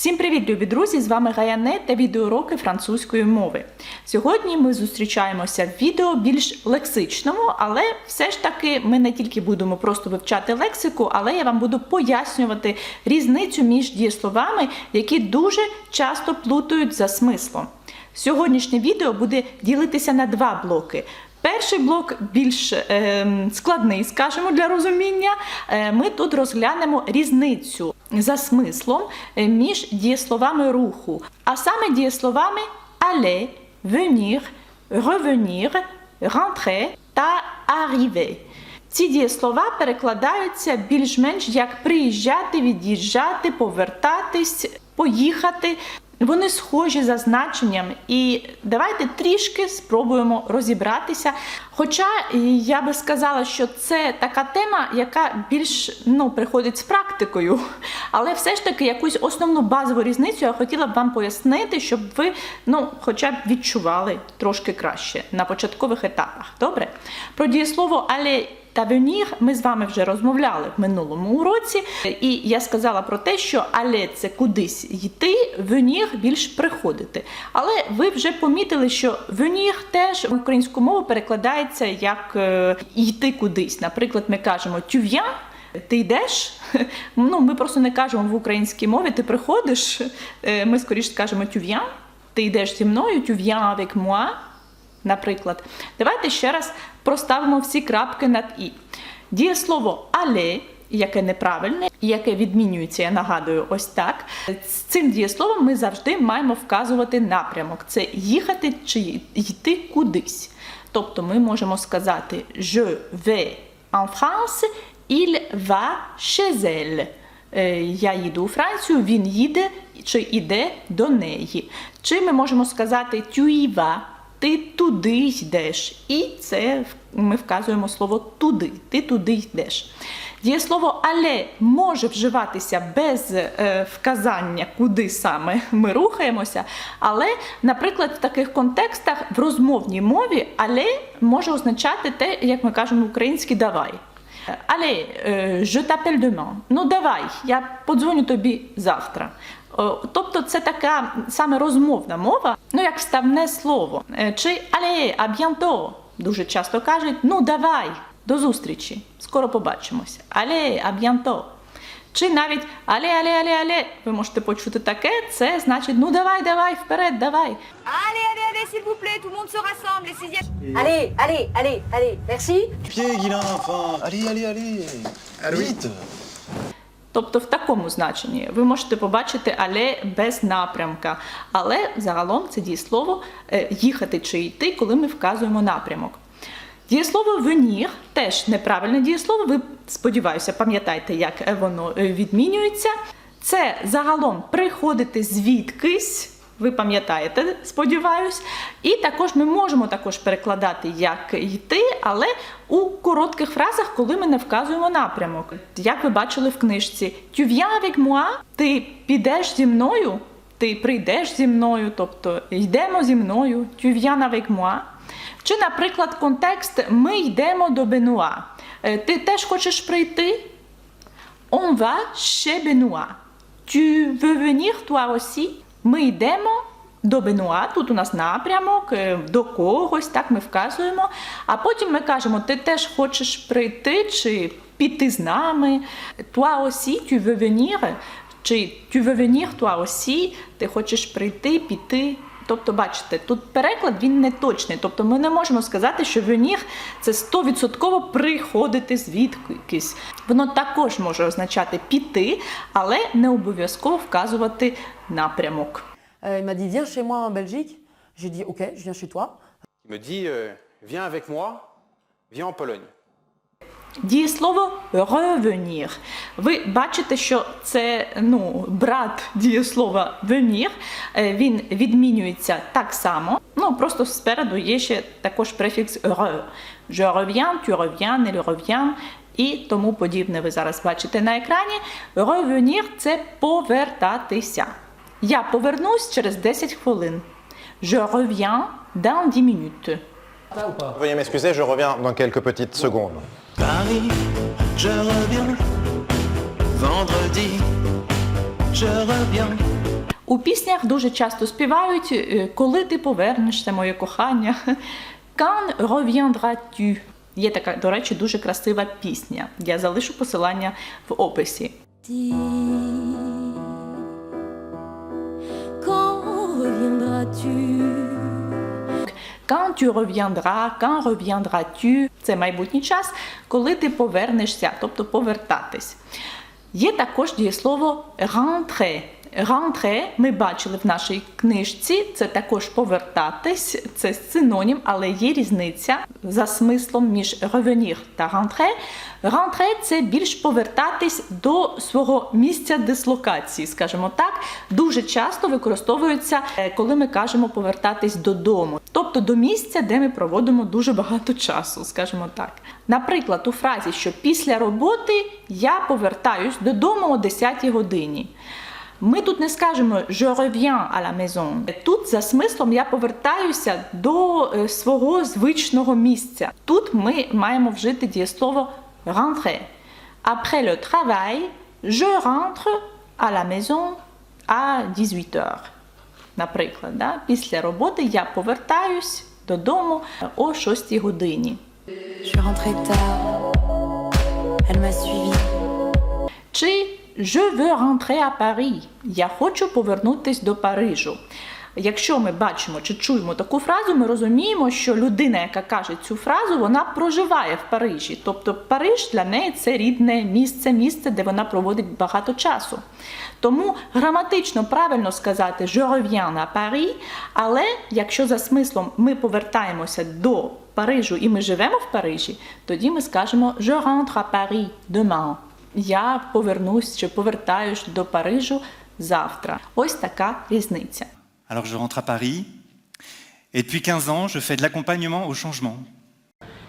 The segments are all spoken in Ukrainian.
Всім привіт, любі друзі! З вами Гаяне та відеоуроки французької мови. Сьогодні ми зустрічаємося в відео більш лексичному, але все ж таки ми не тільки будемо просто вивчати лексику, але я вам буду пояснювати різницю між дієсловами, які дуже часто плутають за смислом. Сьогоднішнє відео буде ділитися на два блоки. Перший блок більш е, складний, скажімо, для розуміння. Е, ми тут розглянемо різницю за смислом е, між дієсловами руху, а саме дієсловами aller, venir, revenir, rentrer та arriver. Ці дієслова перекладаються більш-менш як приїжджати, від'їжджати, повертатись, поїхати. Вони схожі за значенням, і давайте трішки спробуємо розібратися. Хоча я би сказала, що це така тема, яка більш ну, приходить з практикою, але все ж таки якусь основну базову різницю я хотіла б вам пояснити, щоб ви ну, хоча б відчували трошки краще на початкових етапах. Добре? Про дієслово але та venir ми з вами вже розмовляли в минулому уроці, і я сказала про те, що але це кудись йти, venir більш приходити. Але ви вже помітили, що venir теж в українську мову перекладається як е, йти кудись. Наприклад, ми кажемо viens, ти йдеш. Ну, ми просто не кажемо в українській мові, ти приходиш. Е, Ми скоріше скажемо viens, ти йдеш зі мною, viens avec moi. Наприклад, давайте ще раз проставимо всі крапки над і. Дієслово але, яке неправильне, яке відмінюється, я нагадую, ось так. З цим дієсловом ми завжди маємо вказувати напрямок: це їхати чи йти кудись. Тобто ми можемо сказати Je vais en France, il va chez elle. Е, Я їду у Францію, він їде чи йде до неї. Чи ми можемо сказати tu y vas, ти туди йдеш. І це ми вказуємо слово туди. Ти туди йдеш. Дієслово але може вживатися без е, вказання, куди саме ми рухаємося. Але, наприклад, в таких контекстах в розмовній мові але може означати те, як ми кажемо в українській давай. Але je t'appelle demain. Ну давай, я подзвоню тобі завтра. Тобто це така саме розмовна мова, ну як вставне слово. Е, Чи але а bientôt дуже часто кажуть, ну давай, до зустрічі, скоро побачимося. Але а. Чи навіть але, але, але, але, ви можете почути таке, це значить, ну давай, давай, вперед, давай. Allez, allez, allez, s'il vous plaît, tout le monde se rassemble, les sixièmes. Allez, allez, allez, allez, merci. Pied, Guilain, enfin Allez, allez, allez Vite Тобто в такому значенні ви можете побачити але без напрямка. Але загалом це дієслово е, їхати чи йти, коли ми вказуємо напрямок. Дієслово venir теж неправильне дієслово. Ви сподіваюся, пам'ятаєте, як воно е, відмінюється. Це загалом приходити звідкись. Ви пам'ятаєте, сподіваюсь. І також ми можемо також перекладати як йти, але у коротких фразах, коли ми не вказуємо напрямок. Як ви бачили в книжці, tu avec moi, ти підеш зі мною, ти прийдеш зі мною, тобто йдемо зі мною, tu viens avec moi. Чи, наприклад, контекст Ми йдемо до Бенуа. Е, Ти теж хочеш прийти? On va chez Benoît. Tu veux venir toi aussi? Ми йдемо до Бенуа, тут у нас напрямок, е, до когось, так ми вказуємо. А потім ми кажемо, ти теж хочеш прийти чи піти з нами. Toi aussi, tu veux? Чи tu veux venir toi? Ти хочеш прийти, піти. Тобто, бачите, тут переклад він не точний. Тобто ми не можемо сказати, що venir – це 100% приходити звідкись. Воно також може означати піти, але не обов'язково вказувати напрямок. Euh, il m'a dit viens chez moi en Belgique. J'ai dit ok, je viens chez toi. Il me dit, euh, viens avec moi, viens en Pologne. Дієслово revenir. Ви бачите, що це ну, брат дієслова venir. Е, Він відмінюється так само. Ну, просто спереду є ще також префікс re. Je reviens, tu reviens, elle revient і тому подібне ви зараз бачите на екрані. Revenir – це повертатися. Я повернусь через 10 хвилин. Je reviens dans 10 minutes. Veuillez m'excuser, je reviens dans quelques petites secondes. Paris, je reviens. Vendredi, je reviens. У піснях дуже часто співають, е, коли ти повернешся, моє кохання. Quand reviendras-tu? Є така, до речі, дуже красива пісня. Я залишу посилання в описі. Quand reviendras-tu Quand tu reviendras, quand reviendras-tu – це майбутній час, коли ти повернешся, тобто повертатись. Є також дієслово rentrer. Rentrer ми бачили в нашій книжці, це також повертатись, це синонім, але є різниця за смислом між revenir та rentrer. Rentrer – це більш повертатись до свого місця дислокації, скажімо так. Дуже часто використовується, е, коли ми кажемо повертатись додому, тобто до місця, де ми проводимо дуже багато часу, скажімо так. Наприклад, у фразі, що після роботи я повертаюсь додому о 10 годині. Ми тут не скажемо je reviens à la maison. Тут за смислом я повертаюся до е, свого звичного місця. Тут ми маємо вжити дієслово rentrer. Après le travail, je rentre à la maison à 18 heures. Наприклад, да? після роботи я повертаюсь додому о 6 годині. Je suis tard. Elle m'a suivi. Чи je veux rentrer à Paris. Я хочу повернутись до Парижу. Якщо ми бачимо чи чуємо таку фразу, ми розуміємо, що людина, яка каже цю фразу, вона проживає в Парижі. Тобто Париж для неї це рідне місце, місце, де вона проводить багато часу. Тому граматично правильно сказати je reviens à Paris, але якщо за смислом ми повертаємося до Парижу і ми живемо в Парижі, тоді ми скажемо je rentre à Paris demain. Я повернусь чи повертаюсь до Парижу завтра. Ось така різниця. Alors je rentre à Paris et depuis 15 ans, je fais de l'accompagnement au changement.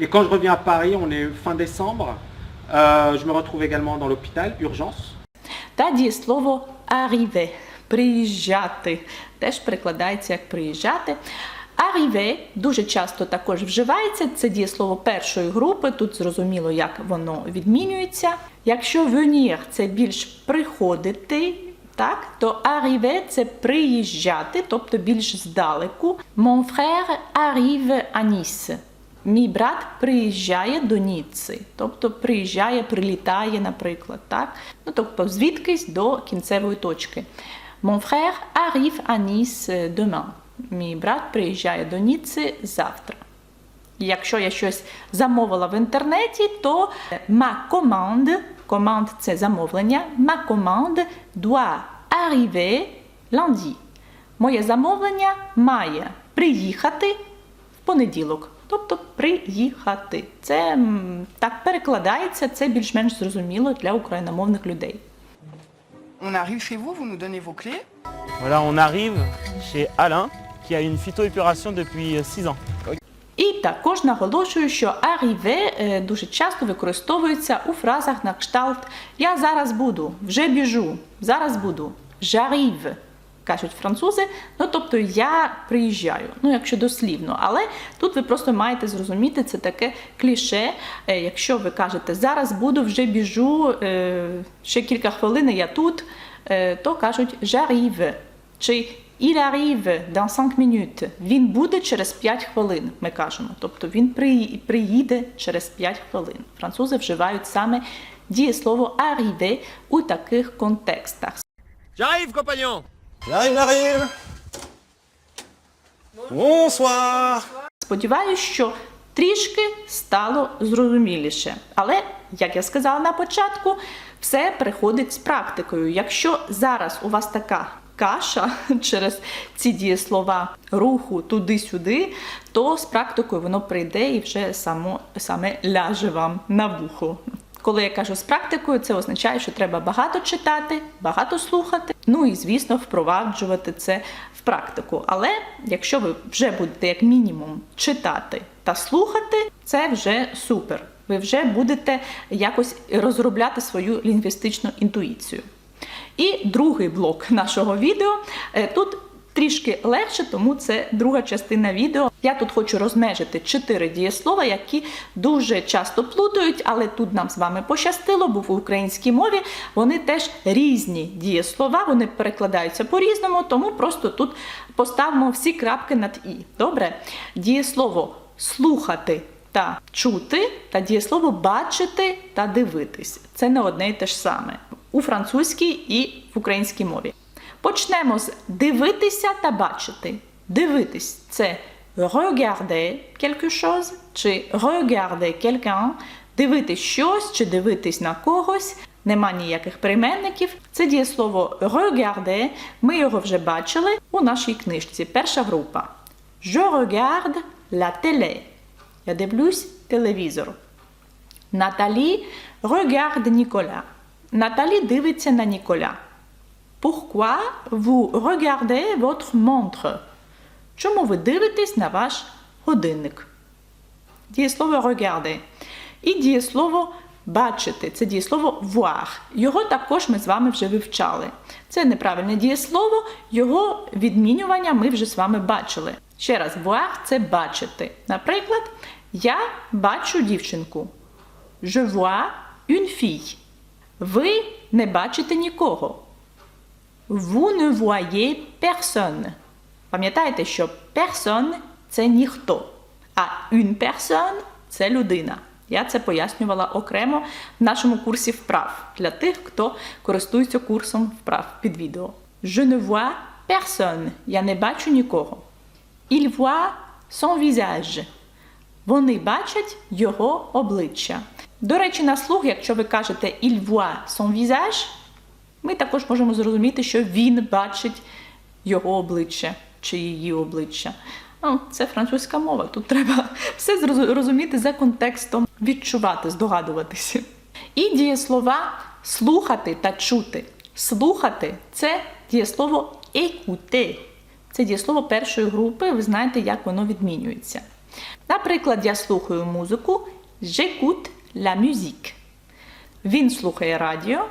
Et quand je reviens à Paris, on est fin décembre, euh, je me retrouve également dans l'hôpital, urgence. Та дієслово arriver – приїжджати. Теж перекладається як приїжджати. Arriver дуже часто також вживається. Це дієслово першої групи. Тут зрозуміло, як воно відмінюється. Якщо venir – це більш приходити, так, то arriver – це приїжджати, тобто більш здалеку. Mon frère arrive à Nice. Мій брат приїжджає до Ніцци, тобто приїжджає, прилітає, наприклад, так? Ну, тобто звідкись до кінцевої точки. Mon frère arrive à Nice demain. Мій брат приїжджає до Ніцци завтра. Якщо я щось замовила в інтернеті, то ma commande, commande – це замовлення, ma commande doit arriver lundi. Моє замовлення має приїхати в понеділок. Тобто приїхати. Це так перекладається, це більш-менш зрозуміло для україномовних людей. On arrive chez vous, vous nous donnez vos clés. Voilà, on arrive chez Alain qui a une phytoépuration depuis 6 ans. І також наголошую, що arriver е, дуже часто використовується у фразах на кшталт Я зараз буду, вже біжу, зараз буду. J'arrive, кажуть французи. Ну тобто я приїжджаю. Ну, якщо дослівно. Але тут ви просто маєте зрозуміти, це таке кліше. Е, Якщо ви кажете зараз буду, вже біжу, е, ще кілька хвилин я тут, то кажуть j'arrive. Чи Il arrive dans 5 minutes. Він буде через 5 хвилин, ми кажемо. Тобто він приїде через 5 хвилин. Французи вживають саме дієслово arriver у таких контекстах. J'arrive, compagnon J'arrive, j'arrive Bonsoir Сподіваюсь, що трішки стало зрозуміліше. Але, як я сказала на початку, все приходить з практикою. Якщо зараз у вас така каша через ці дієслова руху туди-сюди, то з практикою воно прийде і вже само, саме ляже вам на вухо. Коли я кажу з практикою, це означає, що треба багато читати, багато слухати, ну і звісно, впроваджувати це в практику. Але якщо ви вже будете як мінімум читати та слухати, це вже супер. Ви вже будете якось розробляти свою лінгвістичну інтуїцію. І другий блок нашого відео Е, тут трішки легше, тому це друга частина відео. Я тут хочу розмежити чотири дієслова, які дуже часто плутають, але тут нам з вами пощастило, бо в українській мові вони теж різні дієслова, вони перекладаються по-різному, тому просто тут поставимо всі крапки над і. Добре? Дієслово слухати та чути, та дієслово бачити та дивитись. Це не одне і те ж саме у французькій і в українській мові. Почнемо з дивитися та бачити. Дивитись це regarder quelque chose чи regarder quelqu'un, дивитись щось чи дивитись на когось. Нема ніяких прийменників. Це дієслово regarder. Ми його вже бачили у нашій книжці. Перша група. Je regarde la télé. Я дивлюсь телевізор. Наталі regarde Nicolas. Наталі дивиться на Ніколя. Pourquoi vous regardez votre montre? Чому ви дивитесь на ваш годинник? Дієслово regarder. І дієслово бачити. Це дієслово voir. Його також ми з вами вже вивчали. Це неправильне дієслово, його відмінювання ми вже з вами бачили. Ще раз, voir – це бачити. Наприклад, я бачу дівчинку. Je vois une fille. Ви не бачите нікого. Vous ne voyez personne. Пам'ятаєте, що personne – це ніхто, а une personne – це людина. Я це пояснювала окремо в нашому курсі вправ для тих, хто користується курсом вправ під відео. Je ne vois personne. Я не бачу нікого. Il voit son visage. Вони бачать його обличчя. До речі, на слух, якщо ви кажете il voit son visage, ми також можемо зрозуміти, що він бачить його обличчя чи її обличчя. Ну, це французька мова. Тут треба все зроз- розуміти за контекстом, відчувати, здогадуватися. І дієслова слухати та чути. Слухати це дієслово écouter. Це дієслово першої групи, ви знаєте, як воно відмінюється. Наприклад, я слухаю музику, j'écoute la musique. Він слухає радіо,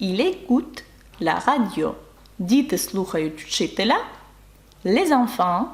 il écoute la radio. Діти слухають вчителя, les enfants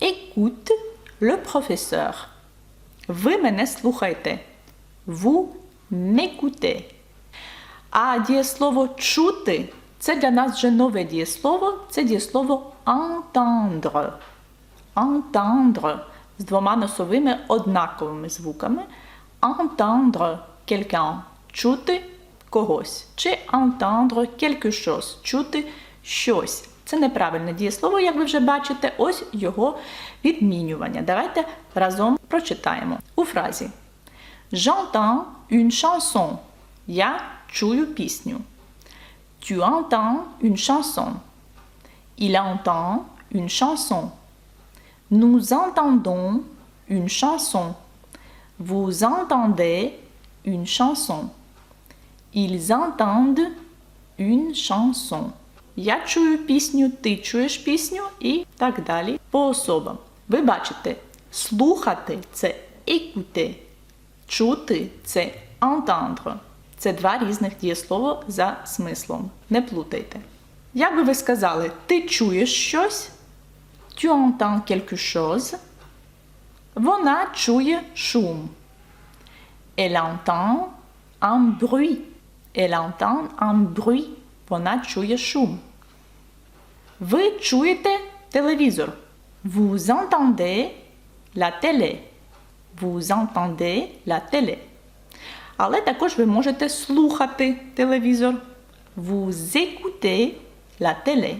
écoutent le professeur. Ви мене слухайте. Vous m'écoutez. А дієслово чути це для нас вже нове дієслово, це дієслово entendre. Entendre з двома носовими однаковими звуками. Entendre quelqu'un чути когось. Чи entendre quelque chose чути щось. Це неправильне дієслово, як ви вже бачите, ось його відмінювання. Давайте разом прочитаємо у фразі. J'entends une chanson. Я чую пісню. Tu entends une chanson. Il entend une chanson. Nous entendons une chanson. Vous entendez une chanson. Ils entendent une chanson. Я чую пісню, ти чуєш пісню і так далі по особам. Ви бачите, слухати це écouter, чути це entendre. Це два різних дієслова за смислом. Не плутайте. Як би ви сказали, ти чуєш щось? Tu entends quelque chose. Вона чує шум. Elle entend un bruit. Elle entend un bruit. Вона чує шум. Ви чуєте телевізор. Vous entendez la télé. Vous entendez la télé. Але також ви можете слухати телевізор. Vous écoutez la télé.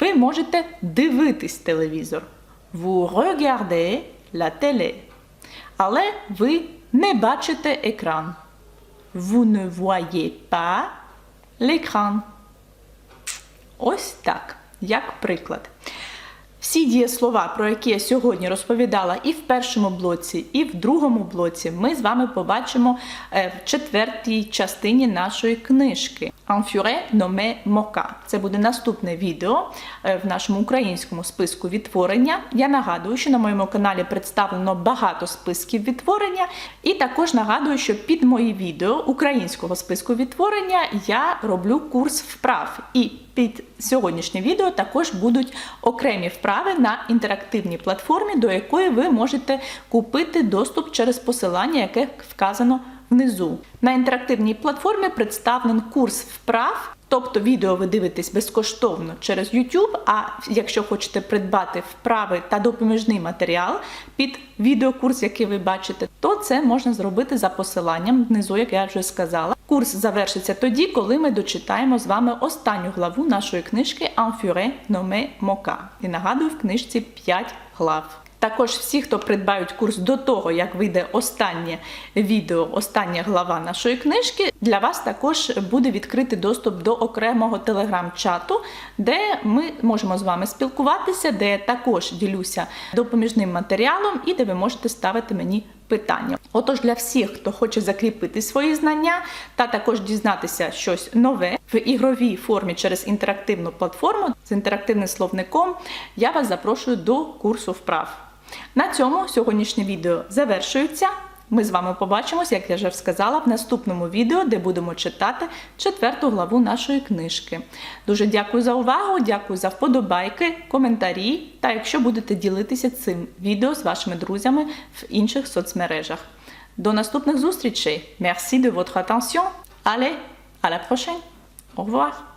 Ви можете дивитись телевізор. Vous regardez la télé. Але ви не бачите екран. Vous ne voyez pas l'écran. Ось так, як приклад. Всі дієслова, про які я сьогодні розповідала і в першому блоці, і в другому блоці, ми з вами побачимо е, в четвертій частині нашої книжки. Furet nommé Мока. Це буде наступне відео е, в нашому українському списку відтворення. Я нагадую, що на моєму каналі представлено багато списків відтворення, і також нагадую, що під мої відео українського списку відтворення я роблю курс вправ. І під сьогоднішнє відео також будуть окремі вправи на інтерактивній платформі, до якої ви можете купити доступ через посилання, яке вказано внизу. На інтерактивній платформі представлен курс вправ. Тобто відео ви дивитесь безкоштовно через YouTube, а якщо хочете придбати вправи та допоміжний матеріал під відеокурс, який ви бачите, то це можна зробити за посиланням внизу, як я вже сказала. Курс завершиться тоді, коли ми дочитаємо з вами останню главу нашої книжки furet nommé Мока. І нагадую, в книжці 5 глав. Також всі, хто придбають курс до того, як вийде останнє відео, остання глава нашої книжки, для вас також буде відкритий доступ до окремого телеграм-чату, де ми можемо з вами спілкуватися, де я також ділюся допоміжним матеріалом і де ви можете ставити мені питання. Отож, для всіх, хто хоче закріпити свої знання та також дізнатися щось нове в ігровій формі через інтерактивну платформу з інтерактивним словником, я вас запрошую до курсу вправ. На цьому сьогоднішнє відео завершується. Ми з вами побачимося, як я вже сказала, в наступному відео, де будемо читати четверту главу нашої книжки. Дуже дякую за увагу, дякую за вподобайки, коментарі та якщо будете ділитися цим відео з вашими друзями в інших соцмережах. До наступних зустрічей. Merci de votre attention. Allez, à la prochaine. Au revoir.